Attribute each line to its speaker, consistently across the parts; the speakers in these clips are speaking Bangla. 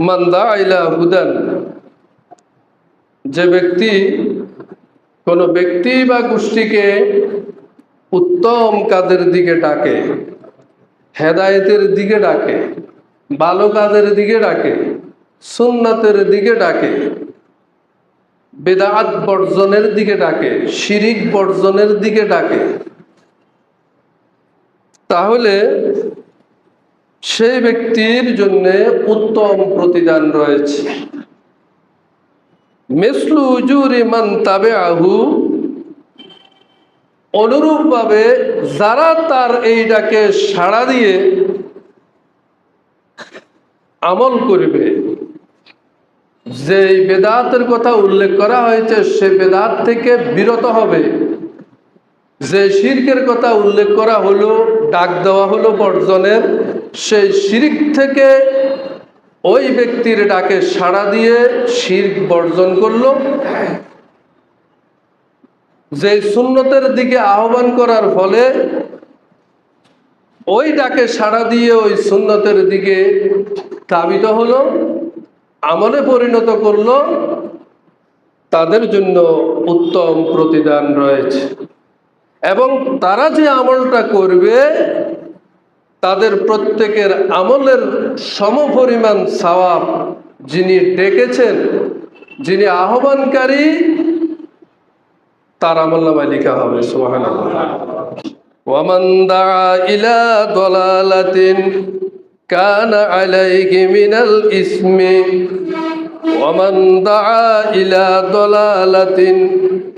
Speaker 1: মান্দা আইলা হুদান, যে ব্যক্তি, কোনো ব্যক্তি বা গোষ্ঠীকে উত্তম কাজের দিকে ডাকে, হেদায়েতের দিকে ডাকে, ভালো কাজের দিকে ডাকে, সুন্নাতের দিকে ডাকে বেদাত বর্জনের দিকে ডাকে, শিরিক বর্জনের দিকে ডাকে, তাহলে সেই ব্যক্তির জন্য উত্তম প্রতিদান রয়েছে। মেসলু মান তাবে আহু অনুরূপভাবে যারা তার এইটাকে সাড়া দিয়ে আমল করবে যে বেদাতের কথা উল্লেখ করা হয়েছে, সে বেদাত থেকে বিরত হবে। যে শিরকের কথা উল্লেখ করা হলো, ডাক দেওয়া হলো বর্জনের সেই শিরিক থেকে ওই ব্যক্তির ডাকে সাড়া দিয়ে শির্ক বর্জন করল। যে সুন্নতের দিকে আহ্বান করার ফলে ওই ডাকে সাড়া দিয়ে ওই সুন্নতের দিকে ধাবিত হলো, আমলে পরিণত করল। তাদের জন্য উত্তম প্রতিদান রয়েছে। এবং তারা যে আমলটা করবে তাদের প্রত্যেকের আমলের সমপরিমাণ সওয়াব যিনি ডেকেছেন, যিনি আহ্বানকারী, তার আমল নামায় লেখা হবে সোহান ওয়ামান দাআ ইলা দলালাতিন, কানা আলাইহি মিনাল ইসমি। ওয়ামান দাআ ইলা দলালাতিন,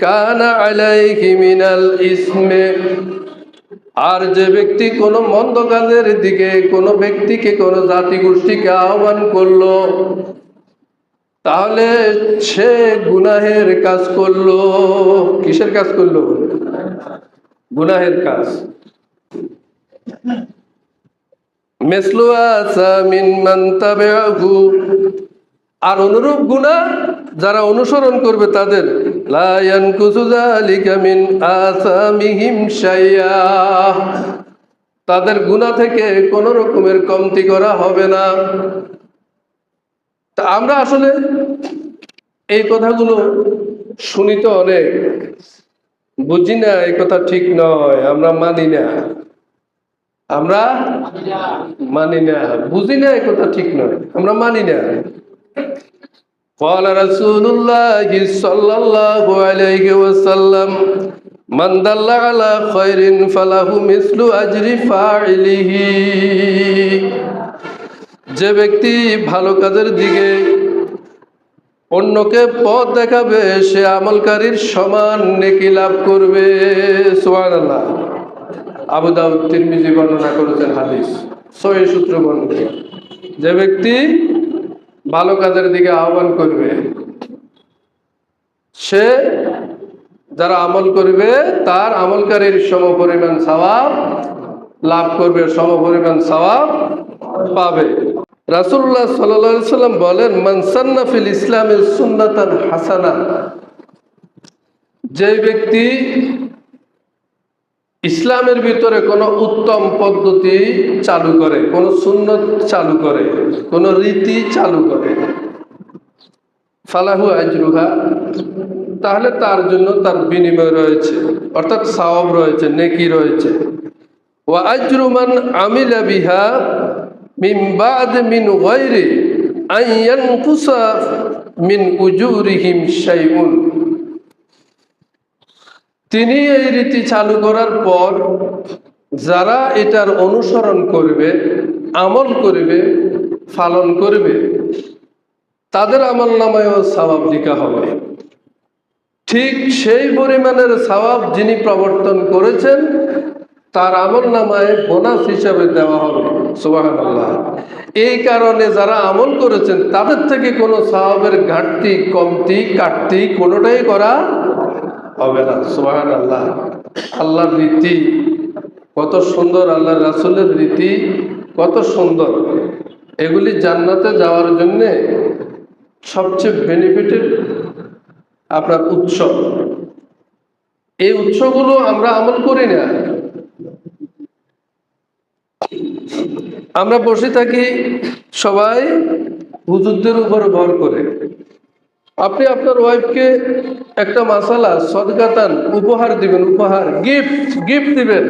Speaker 1: কানা আলাইহি মিনাল ইসমি। আর যে ব্যক্তি কোনো মন্দ কাজের দিকে, কোনো ব্যক্তিকে, কোনো জাতি গোষ্ঠীকে আহ্বান করল, তাহলে সে গুনাহের কাজ করল। কিসের কাজ করল? গুনাহের কাজ। আর অনুরূপ গুনাহ যারা অনুসরণ করবে তাদের তাদের গুনাহ থেকে কোনো রকমের কমতি করা হবে না। তা আমরা আসলে এই কথাগুলো শুনি তো অনেক। বুঝি না, এই কথা ঠিক নয়, আমরা মানি না। আমরা মানি না, বুঝি না, এই কথা ঠিক নয়, আমরা মানি না। قال رسول الله صلى الله عليه وسلم من دل على خير فله مثل أجر فاعله যে ব্যক্তি ভালো কাজের দিকে অন্যকে পথ দেখাবে সে আমলকারীর সমান নেকি লাভ করবে সুবহানাল্লাহ আবু দাউদ তিরমিজি বর্ণনা করেছেন হাদিস সহি সূত্র বর্ণনা যে ব্যক্তি ভালো কাজের দিকে আহ্বান করবে। সে যারা আমল করবে, তার আমলকারীর সম পরিমাণ সওয়াব লাভ করবে সম পরিমাণ সওয়াব পাবে। রাসুল্লাহ সাল্লাম বলেন মানসান্না ফিল ইসলামের সুন্নাতান হাসানা। যে ব্যক্তি ইসলামের ভিতরে কোনো উত্তম পদ্ধতি চালু করে, কোনো সুন্নত চালু করে, কোনো রীতি চালু করে। ফালাহু আজরুহা, তাহলে তার জন্য তার বিনিময় রয়েছে, অর্থাৎ সাওয়াব রয়েছে, নেকি রয়েছে। ওয়া আজরুমান আমিলা বিহা মিন বাদ মিন গায়রি আন ইয়ানকুসা মিন উজুরিহিম শাইউন। তিনি এই রীতি চালু করার পর যারা এটার অনুসরণ করবে, আমল করবে, পালন করবে, তাদের আমল নামায়ও সবাব লিখা হবে। ঠিক সেই পরিমাণের সওয়াব যিনি প্রবর্তন করেছেন, তার আমল নামায় বোনাস হিসাবে দেওয়া হবে। সুবাহান এই কারণে যারা আমল করেছেন, তাদের থেকে কোনো সওয়াবের ঘাটতি, কমতি, কাটতি কোনোটাই করা হবে না সুবাহান আল্লাহ আল্লাহর রীতি কত সুন্দর আল্লাহ রাসুলের রীতি কত সুন্দর। এগুলি জান্নাতে যাওয়ার জন্যে সবচেয়ে বেনিফিটেড আপনার উৎসব এই উৎসবগুলো আমরা আমল করি না। আমরা বসে থাকি সবাই হুজুরদের উপর ভর করে। আপনি আপনার ওয়াইফকে একটা মাসালা সদকাতান উপহার দিবেন, উপহার, গিফট গিফট দিবেন।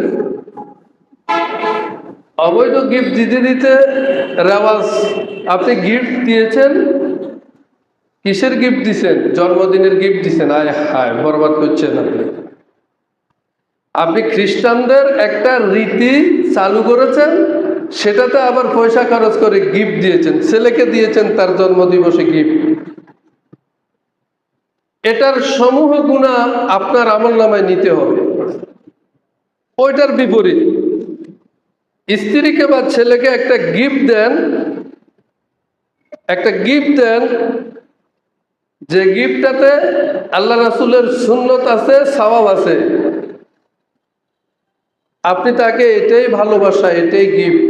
Speaker 1: অবৈধ গিফট দিতে দিতে রেওয়াজ, আপনি গিফট দিয়েছেন, কিসের গিফট দিছেন? জন্মদিনের গিফট দিছেন। আয় হায়, বরবাদ করছেন আপনি। আপনি খ্রিস্টানদের একটা রীতি চালু করেছেন, সেটাতে আবার পয়সা খরচ করে গিফট দিয়েছেন। ছেলেকে দিয়েছেন তার জন্মদিবসে গিফট। এটার সমূহ গুণা আপনার আমল নামায় নিতে হবে। ওইটার বিপরীত। স্ত্রীকে বা ছেলেকে একটা গিফট দেন, একটা গিফট দেন, যে গিফটটাতে আল্লাহ রাসুলের সুন্নত আছে, সওয়াব আছে। আপনি তাকে এটাই ভালোবাসা, এটাই গিফট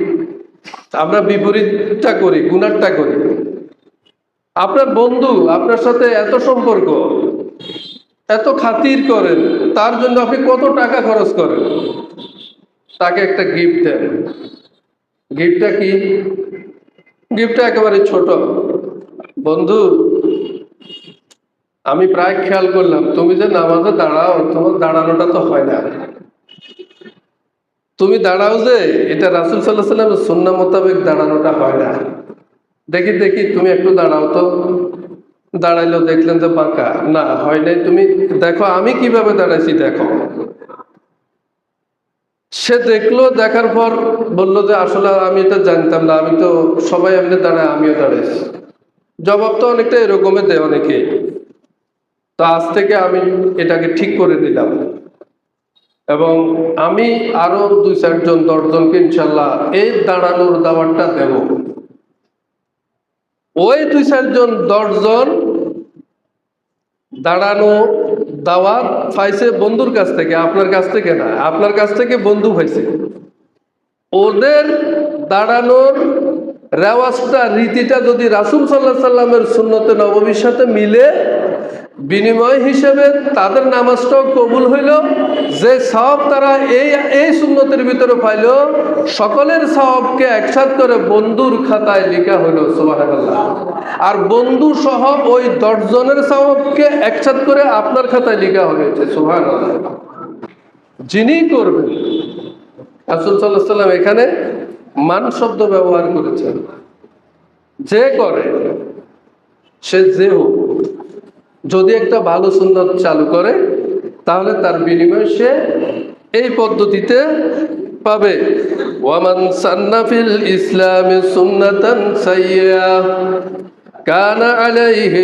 Speaker 1: আমরা বিপরীতটা করি, গুণারটা করি। আপনার বন্ধু, আপনার সাথে এত সম্পর্ক, এত খাতির করেন, তার জন্য আপনি কত টাকা খরচ করেন? তাকে একটা গিফট দেন। গিফটটা কি? গিফটটা একেবারে ছোট। বন্ধু, আমি প্রায় খেয়াল করলাম, তুমি যে নামাজে দাঁড়াও, তোমার দাঁড়ানোটা তো হয় না। তুমি দাঁড়াও যে, এটা রাসুল সাল্লাহ সাল্লামের সুন্না মোতাবেক দাঁড়ানোটা হয় না। দেখি দেখি, তুমি একটু দাঁড়াও তো। দাঁড়াইলো দেখলেন যে বাঁকা। না, হয় নাই। তুমি দেখো, আমি কীভাবে দাঁড়াইছি দেখো। সে দেখল, দেখার পর বলল যে, আসলে আমি এটা জানতাম না। আমি তো সবাই এমনি দাঁড়ায়, আমিও দাঁড়াইছি। জবাব তো অনেকটা এরকমই দেয় অনেকে। তো আজ থেকে আমি এটাকে ঠিক করে দিলাম এবং আমি আরও দুই চারজন, দশজনকে ইনশাল্লাহ এই দাঁড়ানোর দাওয়ারটা দেব। ওই দুই চারজন দশজন দাঁড়ানো দাওয়াত পাইছে বন্ধুর কাছ থেকে, আপনার কাছ থেকে না, আপনার কাছ থেকে বন্ধু পাইছে। ওদের দাঁড়ানোর রেওয়াজটা, রীতিটা যদি রাসুল সাল্লাহ সাল্লামের সুন্নতে নবমীর সাথে মিলে বিনিময় হিসেবে তাদের নামাজটাও কবুল হইল। যে সব তারা এই এই সুন্নতের ভিতরে পাইল, সকলের সবকে একসাথ করে বন্ধুর খাতায় লেখা হইল, সুবহানাল্লাহ। আর বন্ধু সহ ওই দশজনের সবকে একসাথ করে আপনার খাতায় লেখা হয়েছে, সুবহানাল্লাহ। যিনি করবেন সাল্লাহ সাল্লাম এখানে মান শব্দ ব্যবহার করেছেন। যে করে, সে যে হোক যদি একটা ভালো সুন্দর চালু করে, তাহলে তার বিনিময়ে সে এই পদ্ধতিতে পাবে। ওয়ামান সান্নাফিল ইসলামে সুন্নাতান সাইয়্যা কানা আলাইহি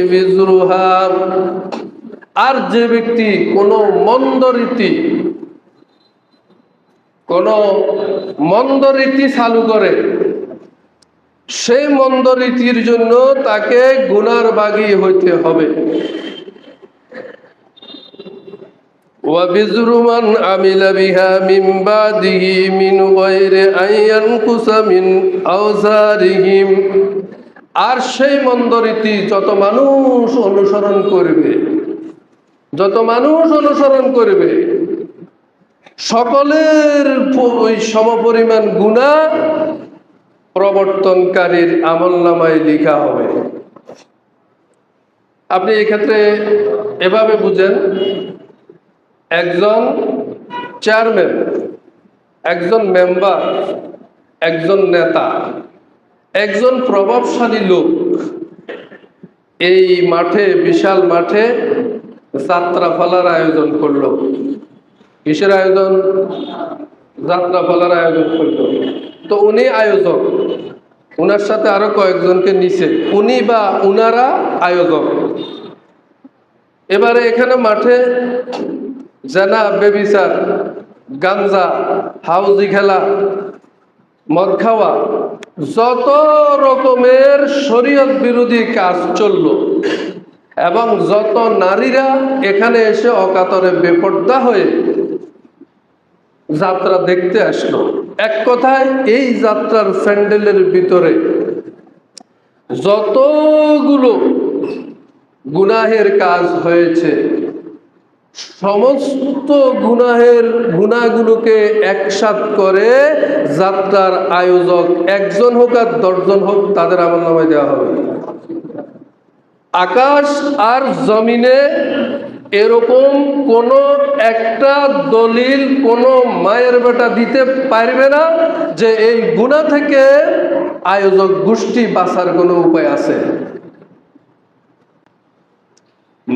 Speaker 1: আর যে ব্যক্তি কোনো মন্দ রীতি, কোন মন্দ রীতি চালু করে, সেই মন্দ রীতির জন্য তাকে গুনার বাগি হইতে হবে। وبزر من عمل بها من بعده من غير أن ينقص من أوزارهم আর সেই মন্দ রীতি যত মানুষ অনুসরণ করবে যত মানুষ অনুসরণ করবে সকলের প- ওই সমপরিমাণ গুণা প্রবর্তনকারীর আমল নামায় লেখা হবে আপনি এক্ষেত্রে এভাবে বুঝেন একজন চেয়ারম্যান একজন মেম্বার একজন নেতা, একজন প্রভাবশালী লোক, এই মাঠে, বিশাল মাঠে যাত্রা ফলার আয়োজন করল। কিসের আয়োজন? যাত্রা ফলার আয়োজন করল। তো উনি আয়োজক। উনার সাথে আরও কয়েকজনকে নিছে। উনি বা উনারা আয়োজক। এবারে এখানে মাঠে জানা বেবিচার গাঞ্জা হাউজি খেলা, মদ খাওয়া, যত রকমের শরীয়ত বিরোধী কাজ চলল এবং যত নারীরা এখানে এসে অকাতরে বেপর্দা হয়ে যাত্রা দেখতে আসলো। এক কথায়, এই যাত্রার স্যান্ডেলের ভিতরে যতগুলো গুনাহের কাজ হয়েছে সমস্ত গুনাহের গুনাহগুলোকে একসাথ করে যাত্রার আয়োজক একজন হোক আর দশজন হোক তাদের আমল নামায় দেওয়া হবে। আকাশ আর জমিনে এরকম কোন একটা দলিল কোন মায়ের বেটা দিতে পারবে না যে এই গুণা থেকে আয়োজক গোষ্ঠী বাঁচার কোনো উপায় আছে।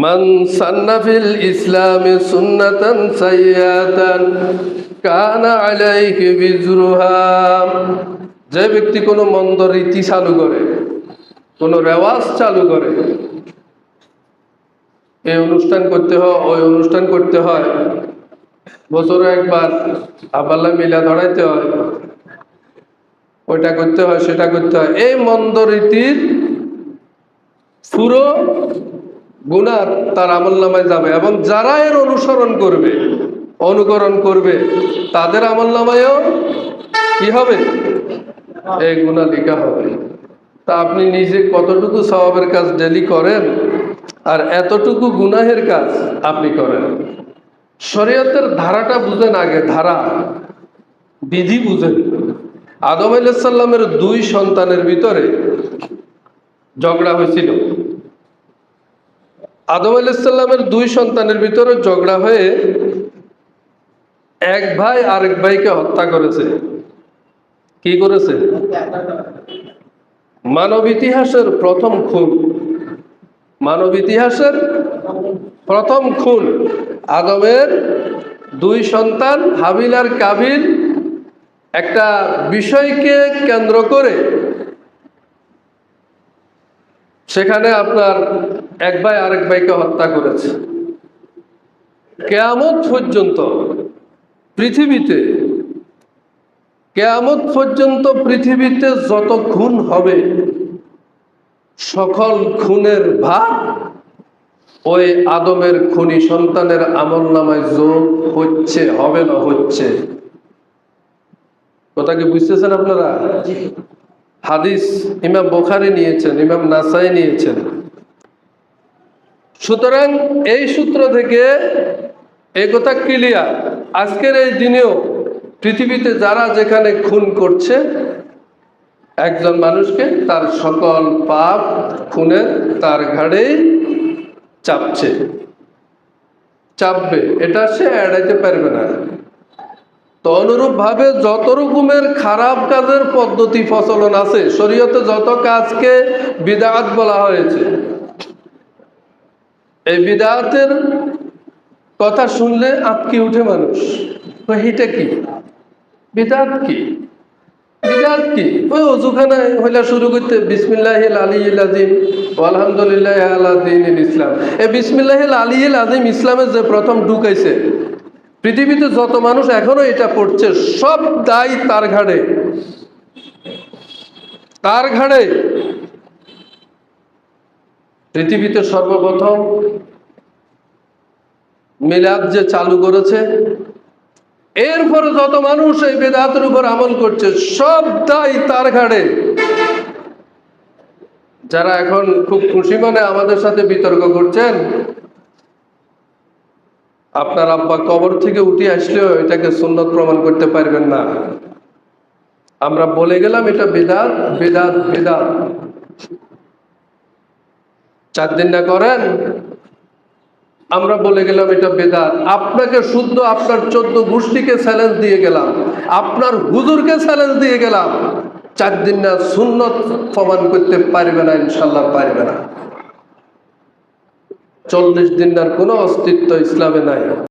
Speaker 1: মান সান্নাফিল ইসলামে সুন্নাতান সাইয়াতান কানা আলাইহি বিজরুহা যে ব্যক্তি কোনো মন্দ রীতি চালু করে, কোনো রেওয়াজ চালু করে, এই অনুষ্ঠান করতে হয়, ওই অনুষ্ঠান করতে হয়, বছরে একবার আবাল্লা মিলা ধরাইতে হয়, ওইটা করতে হয়, সেটা করতে হয়, এই মন্দ রীতির পুরো গুণার তার আমল নামায় যাবে এবং যারা এর অনুসরণ করবে, অনুকরণ করবে, তাদের আমল নামায়ও কি হবে? এই গুণা লেখা হবে। তা আপনি নিজে কতটুকু স্বভাবের কাজ ডেলি করেন আর এতটুকু গুনাহের কাজ আপনি করেন? শরীয়তের ধারাটা বুঝেন আগে, ধারা, বিধি বুঝেন। আদম আলাইসাল্লামের দুই সন্তানের ভিতরে ঝগড়া হয়েছিল। আদম আলাইসাল্লামের দুই সন্তানের ভিতরে ঝগড়া হয়ে এক ভাই আরেক ভাইকে হত্যা করেছে। কি করেছে? মানব ইতিহাসের প্রথম খুন। মানব ইতিহাসের প্রথম খুন আদমের দুই সন্তান হাবিল আর কাবিল একটা বিষয়কে কেন্দ্র করে সেখানে আপনার এক ভাই আরেক ভাইকে হত্যা করেছে। কেয়ামত পর্যন্ত পৃথিবীতে, কেয়ামত পর্যন্ত পৃথিবীতে যত খুন হবে, সকল খুনের ভাগ ওই আদমের খুনি সন্তানের আমল নামায় যোগ হচ্ছে, হবে না হচ্ছে? কথা কি বুঝতেছেন আপনারা? হাদিস ইমাম বোখারি নিয়েছেন, ইমাম নাসাই নিয়েছেন। সুতরাং এই সূত্র থেকে এই কথা ক্লিয়ার আজকের এই দিনেও পৃথিবীতে যারা যেখানে খুন করছে, একজন মানুষকে তার সকল পাপ খুনের তার ঘাড়েই চাপছে। চাপবে, এটা সে এড়াইতে পারবে না। তো অনুরূপ ভাবে যত রকমের খারাপ কাজের পদ্ধতি প্রচলন আছে, শরীয়তে যত কাজকে বিদাত বলা হয়েছে, এই বিদাতের কথা শুনলে আটকে উঠে মানুষ। এটা কি? বিদাত কি? বিদাত কি? ওই অজুখানে হইলা শুরু করতে বিসমিল্লাহ আলী আজিম আলহামদুলিল্লাহ আল্লাহ দিন ইসলাম। এই বিসমিল্লাহ আলী আজিম ইসলামের যে প্রথম ঢুকাইছে পৃথিবীতে যত মানুষ এখনও এটা পড়ছে, সব দায় তার ঘাড়ে। তার ঘাড়ে। পৃথিবীতে সর্বপ্রথম মিলাদ যে চালু করেছে, এরপরে যত মানুষ এই বেদাতের উপর আমল করছে, সব দায় তার ঘাড়ে। যারা এখন খুব খুশি মনে আমাদের সাথে বিতর্ক করছেন আপনার আব্বা কবর থেকে উঠে আসলেও এটাকে সুন্নত প্রমাণ করতে পারবেন না। আমরা বলে গেলাম এটা বেদাত বেদাত বেদাত। চার দিন না করেন, আমরা বলে গেলাম এটা বেদাত। আপনাকে শুদ্ধ আপনার চোদ্দ গোষ্ঠীকে চ্যালেঞ্জ দিয়ে গেলাম। আপনার হুজুরকে চ্যালেঞ্জ দিয়ে গেলাম। চার দিন না সুন্নত প্রমাণ করতে পারবে না, ইনশাল্লাহ পারবে না। চল্লিশ দিন কোনো অস্তিত্ব ইসলামে নাই।